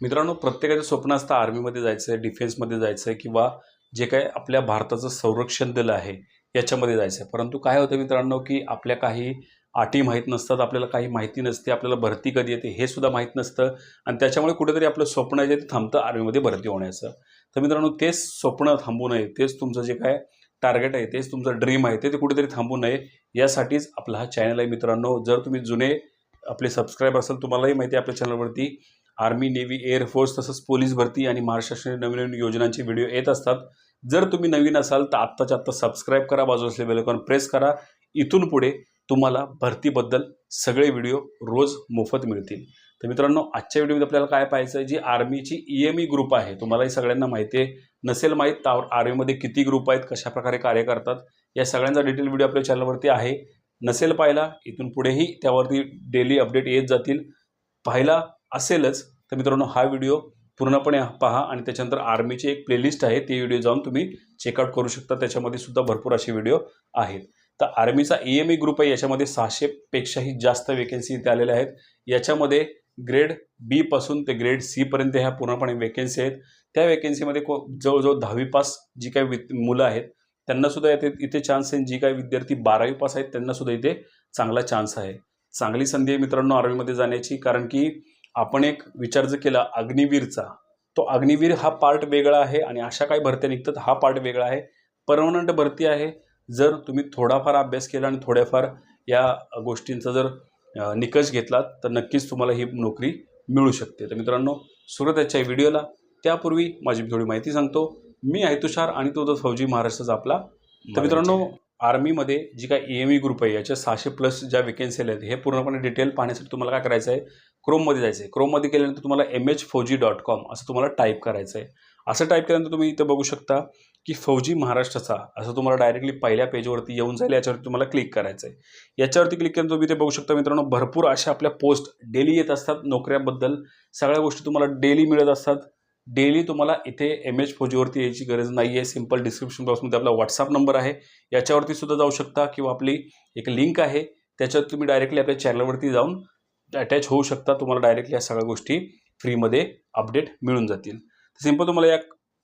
मित्रांनो प्रत्येकाचं स्वप्न असतं आर्मीमध्ये जायचं आहे डिफेन्समध्ये जायचं आहे किंवा जे काय आपल्या भारताचं संरक्षण दल आहे याच्यामध्ये जायचं आहे परंतु काय होतं मित्रांनो की आपल्या काही अटी माहीत नसतात आपल्याला काही माहिती नसते आपल्याला भरती कधी येते हे सुद्धा माहीत नसतं आणि त्याच्यामुळे कुठेतरी आपलं स्वप्न जे आहे ते थांबतं आर्मीमध्ये भरती होण्याचं. तर मित्रांनो तेच स्वप्न थांबू नये तेच तुमचं जे काय टार्गेट आहे तेच तुमचं ड्रीम आहे ते ते कुठेतरी थांबू नये यासाठीच आपला हा चॅनल आहे मित्रांनो. जर तुम्ही जुने आपले सबस्क्राईब असाल तुम्हालाही माहिती आहे आपल्या चॅनलवरती आर्मी नेव्ही एअरफोर्स तसंच पोलीस भरती आणि महाराष्ट्राच्या नवीन नवीन योजनांचे व्हिडिओ येत असतात. जर तुम्ही नवीन असाल तर आत्ताच्या आत्ता सबस्क्राईब करा बाजू असले बेलकॉन प्रेस करा. इथून पुढे तुम्हाला भरतीबद्दल सगळे व्हिडिओ रोज मोफत मिळतील. तर मित्रांनो आजच्या व्हिडिओमध्ये आपल्याला काय पाहायचं आहे? जी आर्मीची ई एम ई ग्रुप आहे तुम्हालाही सगळ्यांना माहिती आहे. नसेल माहीत तर आर्मीमध्ये किती ग्रुप आहेत कशा प्रकारे कार्य करतात या सगळ्यांचा डिटेल व्हिडिओ आपल्या चॅनलवरती आहे. नसेल पाहिला इथून पुढेही त्यावरती डेली अपडेट येत जातील. पाहिला असेलच तर मित्रांनो हा व्हिडिओ पूर्णपणे पहा आणि त्याच्यानंतर आर्मीची एक प्लेलिस्ट आहे ती व्हिडिओ जाऊन तुम्ही चेकआउट करू शकता. त्याच्यामध्ये सुद्धा भरपूर असे व्हिडिओ आहेत. तर आर्मीचा ई एम ई ग्रुप आहे याच्यामध्ये सहाशेपेक्षाही जास्त वेकेन्सी इथे आलेल्या आहेत. याच्यामध्ये ग्रेड बीपासून ते ग्रेड सीपर्यंत ह्या पूर्णपणे वेकेन्सी आहेत. त्या वेकेन्सीमध्ये को जवळजवळ दहावी पास जी काही वि मुलं आहेत त्यांनासुद्धा इथे इथे चान्स आहे. जी काही विद्यार्थी बारावी पास आहेत त्यांनासुद्धा इथे चांगला चान्स आहे. चांगली संधी आहे मित्रांनो आर्मीमध्ये जाण्याची कारण की आपण एक विचार जर केला अग्निवीरचा तो अग्निवीर हा पार्ट वेगळा आहे आणि अशा काही भरत्या निघतात हा पार्ट वेगळा आहे. परमनंट भरती आहे. जर तुम्ही थोडाफार अभ्यास केला आणि थोड्याफार या गोष्टींचा जर निकष घेतलात तर नक्कीच तुम्हाला ही नोकरी मिळू शकते. तर मित्रांनो सुरत याच्या व्हिडिओला. त्यापूर्वी माझी थोडी माहिती सांगतो. मी आहे तुषार आणि तो फौजी महाराष्ट्राचा आपला तर मित्रांनो आर्मीमध्ये जी काय ई एम ई ग्रुप आहे याच्या सहाशे प्लस ज्या वेकेन्सी आहेत हे पूर्णपणे डिटेल पाहण्यासाठी तुम्हाला काय करायचं आहे? क्रोममध्ये जायचं आहे. क्रोममध्ये गेल्यानंतर तुम्हाला M H Fauji dot com असं तुम्हाला टाईप करायचं आहे. असं टाईप केल्यानंतर तुम्ही इथं बघू शकता की फौजी महाराष्ट्राचा असं तुम्हाला डायरेक्टली पहिल्या पेजवरती येऊन जाईल याच्यावरती तुम्हाला क्लिक करायचं आहे. याच्यावरती क्लिक केल्यानंतर तुम्ही ते बघू शकता मित्रांनो भरपूर अशा आपल्या पोस्ट डेली येत असतात नोकऱ्याबद्दल. सगळ्या गोष्टी तुम्हाला डेली मिळत असतात. डेली तुम्हाला इथे एम एच फोजीवरती यायची गरज नाही आहे सिंपल डिस्क्रिप्शन बॉक्समध्ये आपला व्हॉट्सअप नंबर आहे. याच्यावरती सुद्धा जाऊ शकता किंवा आपली एक लिंक आहे. त्याच्यात तुम्ही डायरेक्टली आपल्या चॅनलवरती जाऊन अटॅच होऊ शकता. तुम्हाला डायरेक्टली या सगळ्या गोष्टी फ्रीमध्ये अपडेट मिळून जातील. सिंपल तुम्हाला या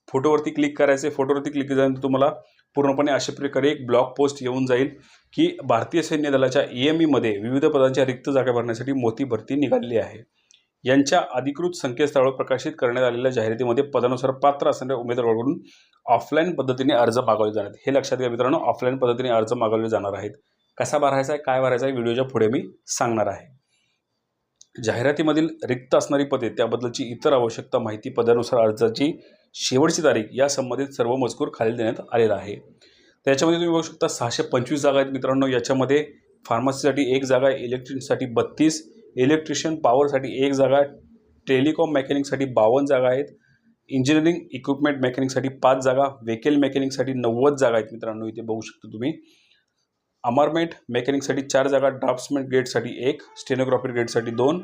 फोटोवरती क्लिक करायचं फोटोवरती क्लिक केल्यानंतर तुम्हाला पूर्णपणे अशा प्रकारे एक ब्लॉग पोस्ट येऊन जाईल की भारतीय सैन्य दलाच्या ई एम ईमध्ये विविध पदांच्या रिक्त जागा भरण्यासाठी मोती भरती निघालेली आहे. यांच्या अधिकृत संकेतस्थळावर प्रकाशित करण्यात आलेल्या जाहिरातीमध्ये पदानुसार पात्र असणाऱ्या उमेदवाराकडून ऑफलाईन पद्धतीने अर्ज मागवले जाणार आहेत. हे लक्षात घ्या मित्रांनो ऑफलाईन पद्धतीने अर्ज मागवले जाणार आहेत. कसा भरायचा आहे काय भरायचा आहे व्हिडिओच्या पुढे मी सांगणार आहे. जाहिरातीमधील रिक्त असणारी पदे त्याबद्दलची इतर आवश्यकता माहिती पदानुसार अर्जाची शेवटची तारीख या संबंधित सर्व मजकूर खाली देण्यात आलेला आहे. त्याच्यामध्ये तुम्ही बघू शकता सहाशे पंचवीस जागा आहेत मित्रांनो. याच्यामध्ये फार्मसीसाठी एक जागा आहे इलेक्ट्रिकसाठी बत्तीस इलेक्ट्रिशियन पॉवरसाठी एक जागा टेलिकॉम मेकॅनिकसाठी बावन्न जागा आहेत इंजिनिअरिंग इक्विपमेंट मेकॅनिकसाठी पाच जागा व्हेकल मेकॅनिकसाठी नव्वद जागा आहेत मित्रांनो इथे बघू शकता तुम्ही. अमारमेंट मेकॅनिकसाठी चार जागा ड्राफ्ट्समॅन ग्रेडसाठी एक स्टेनोग्राफी ग्रेडसाठी दोन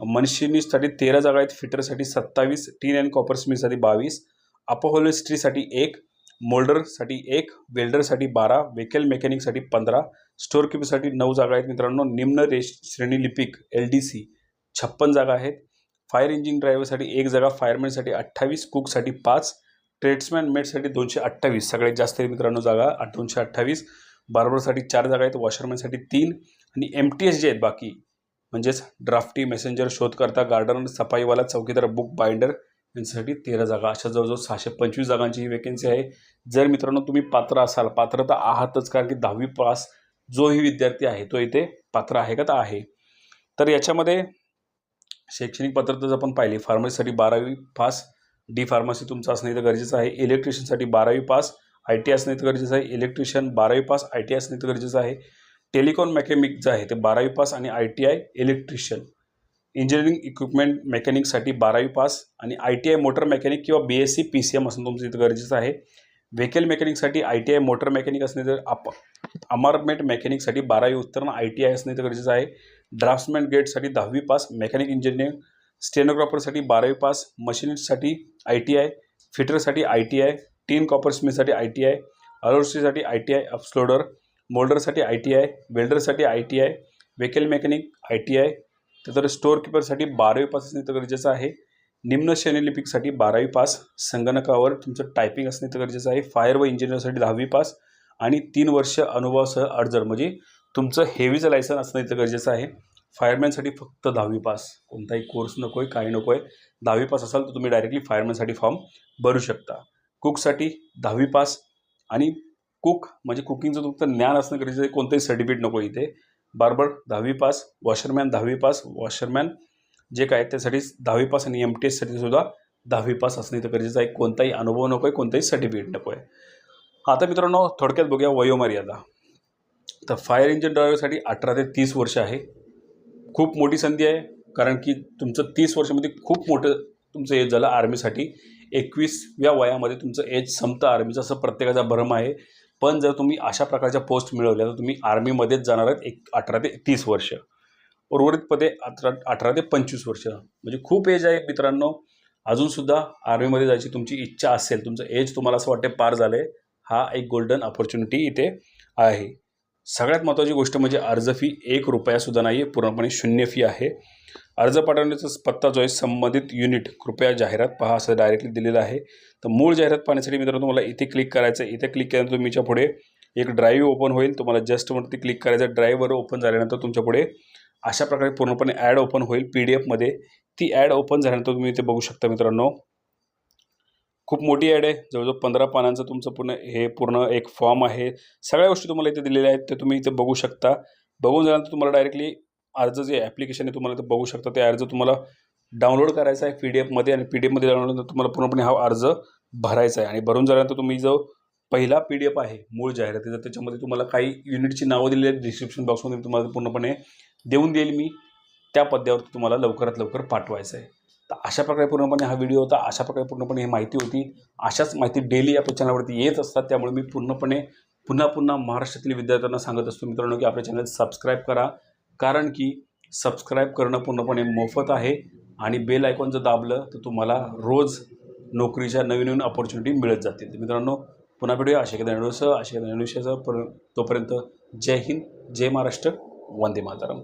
मनशिनीसाठी तेरा जागा आहेत फिटरसाठी सत्तावीस टीन अँड कॉपरस्मिथसाठी बावीस अपोहोलिस्ट्रीसाठी एक मोल्डरसाठी एक वेल्डरसाठी बारा व्हेकल मेकॅनिकसाठी पंधरा स्टोअरकीपरसाठी नऊ जागा आहेत मित्रांनो. निम्न रेश श्रेणी लिपिक एल डी सी छप्पन जागा आहेत. फायर इंजिन ड्रायव्हरसाठी एक जागा फायरमॅनसाठी अठ्ठावीस कुकसाठी पाच ट्रेड्समॅन मेटसाठी दोनशे अठ्ठावीस. सगळ्यात जास्त आहे मित्रांनो जागा आठ- दोनशे अठ्ठावीस. बार्बरसाठी चार जागा आहेत वॉशरमॅनसाठी तीन आणि एम टी एस जे आहेत बाकी. म्हणजेच ड्राफ्टी मेसेंजर शोधकर्ता गार्डन सफाईवाला चौकीदार बुक बाइंडर यांच्यासाठी तेरा जागा. अशा जवळजवळ सहाशे पंचवीस जागांची ही वेकेन्सी आहे. जर मित्रांनो तुम्ही पात्र असाल पात्र तर आहातच कारण की दहावी पास जोही विद्यार्थी आहे तो इथे पात्र आहे का? तर आहे. तर याच्यामध्ये शैक्षणिक पात्रता जर आपण पाहिली. फार्मसीसाठी बारावी पास डी फार्मसी तुमचं असणं इथं गरजेचं आहे. इलेक्ट्रिशियनसाठी बारावी पास आय टी असणं इथं गरजेचं आहे. इलेक्ट्रिशियन बारावी पास आय टी असणं इथं गरजेचं आहे. टेलिकॉन मेकॅनिक जे आहे ते बारावी पास आणि I T I electrician engineering equipment मेकॅनिकसाठी बारावी पास आणि I T I motor mechanic किंवा B S C P C M असणं तुमचं इथं गरजेचं आहे vehicle मेकॅनिकसाठी I T I motor mechanic असणे तर अप अमारमेंट मेकॅनिकसाठी बारावी उत्तर आय टी आय असणे इथं गरजेचं आहे ड्राफ्ट्समॅन गेटसाठी दहावी पास मेकॅनिक इंजिनिअरिंग स्टेनोग्राफरसाठी बारावी पास मशिनिस्टसाठी आय टी आय फिटरसाठी आय टी आय टीन कॉपरस्मिथसाठी आय टी आय अलोस्ट्रीसाठी आय टी आय अपस्लोडर मोल्डरसाठी I T I वेल्डरसाठी I T I vehicle mechanic I T I तर स्टोअर किपरसाठी बारावी पास असणे तर गरजेचं आहे. निम्न शैनलिपिकसाठी बारावी पास संगणकावर तुमचं टायपिंग असणे तर गरजेचं आहे. फायर व इंजिनिअरसाठी दहावी पास आणि तीन वर्ष अनुभवासह अर्जर म्हणजे तुमचं हेवीचं लायसन असणं इथं गरजेचं आहे. फायरमॅनसाठी फक्त दहावी पास कोणताही कोर्स नको आहे काही नको आहे दहावी पास असाल तर तुम्ही डायरेक्टली फायरमॅनसाठी फॉर्म भरू शकता. कुकसाठी दहावी पास आणि कुक म्हणजे कुकिंगचं तुमचं ज्ञान असणं गरजेचं आहे. कोणतंही सर्टिफिकेट नको इथे. बार्बर दहावी पास वॉशरमॅन दहावी पास वॉशरमॅन जे काय त्यासाठी दहावी पास आणि एम टी एससाठी सुद्धा दहावी पास असणे तर गरजेचं आहे. कोणताही अनुभव नको आहे कोणताही सर्टिफिकेट नको आहे. आता मित्रांनो थोडक्यात बघूया वयोमर्यादा तर फायर इंजिन ड्रायव्हरसाठी अठरा ते तीस वर्ष आहे. खूप मोठी संधी आहे कारण की तुमचं तीस वर्षामध्ये खूप मोठं तुमचं एज झालं आर्मीसाठी एकवीसव्या वयामध्ये तुमचं एज संपतं आर्मीचं असं प्रत्येकाचा भ्रम आहे. पण जर तुम्ही अशा प्रकारच्या पोस्ट मिळवल्या तर तुम्ही आर्मीमध्येच जाणार आहेत एक अठरा ते तीस वर्ष. उर्वरित पदे अठरा अठरा ते पंचवीस वर्ष. म्हणजे खूप एज आहे मित्रांनो. अजूनसुद्धा आर्मीमध्ये जायची तुमची इच्छा असेल तुमचं एज तुम्हाला असं वाटते पार झालं आहे हा एक गोल्डन ऑपॉर्च्युनिटी इथे आहे. सगळ्यात महत्त्वाची गोष्ट म्हणजे अर्ज फी एक रुपयासुद्धा नाही आहे पूर्णपणे शून्य फी आहे. अर्ज पाठवण्याचा पत्ता जो आहे संबंधित युनिट कृपया जाहिरात पहा असं डायरेक्टली दिलेलं आहे. तर मूळ जाहिरात पाहण्यासाठी मित्रांनो तुम्हाला इथे क्लिक करायचं आहे. इथे क्लिक केल्यानंतर तुमच्यापुढे एक ड्राईव्ह ओपन होईल. तुम्हाला जस्टवरती क्लिक करायचं ड्राईव्हवर ओपन झाल्यानंतर तुमच्यापुढे अशा प्रकारे पूर्णपणे ॲड ओपन होईल पी डी एफमध्ये ती ॲड ओपन झाल्यानंतर तुम्ही इथे बघू शकता मित्रांनो. खूप मोठी ॲड आहे. जवळजवळ पंधरा पानांचं तुमचं पूर्ण हे पूर्ण एक फॉर्म आहे. सगळ्या गोष्टी तुम्हाला इथे दिलेल्या आहेत ते तुम्ही इथे बघू शकता. बघून झाल्यानंतर तुम्हाला डायरेक्टली अर्ज जे ॲप्लिकेशन आहे तुम्हाला इथे बघू शकता. ते अर्ज तुम्हाला डाउनलोड करायचा आहे पी डी एफमध्ये आणि पी डी एफमध्ये डाउनलोड तुम्हाला पूर्णपणे हा अर्ज भरायचा आहे. आणि भरून झाल्यानंतर तुम्ही जो पहिला पी डी एफ आहे मूळ जाहिरातीचा त्याच्यामध्ये तुम्हाला काही युनिटची नावं दिलेली आहेत डिस्क्रिप्शन बॉक्समध्ये तुम्हाला पूर्णपणे देऊन देईल मी. त्या पद्यावरती तुम्हाला लवकरात लवकर पाठवायचं आहे. तर अशा प्रकारे पूर्णपणे हा व्हिडिओ होता. अशा प्रकारे पूर्णपणे ही माहिती होती. अशाच माहिती डेली आपल्या चॅनलवरती येत असतात. त्यामुळे मी पूर्णपणे पुन्हा पुन्हा महाराष्ट्रातील विद्यार्थ्यांना सांगत असतो मित्रांनो की आपल्या चॅनल सबस्क्राईब करा. कारण की सबस्क्राईब करणं पूर्णपणे मोफत आहे आणि बेल आयकॉन जर दाबलं तर तुम्हाला रोज नोकरीच्या नवीन नवीन ऑपॉर्च्युनिटी मिळत जातील. मित्रांनो पुन्हा भेटूया. अशा एखाद्या व्हिडिओसह अशा एखाद्या पर तोपर्यंत जय हिंद जय महाराष्ट्र वंदे मातरम.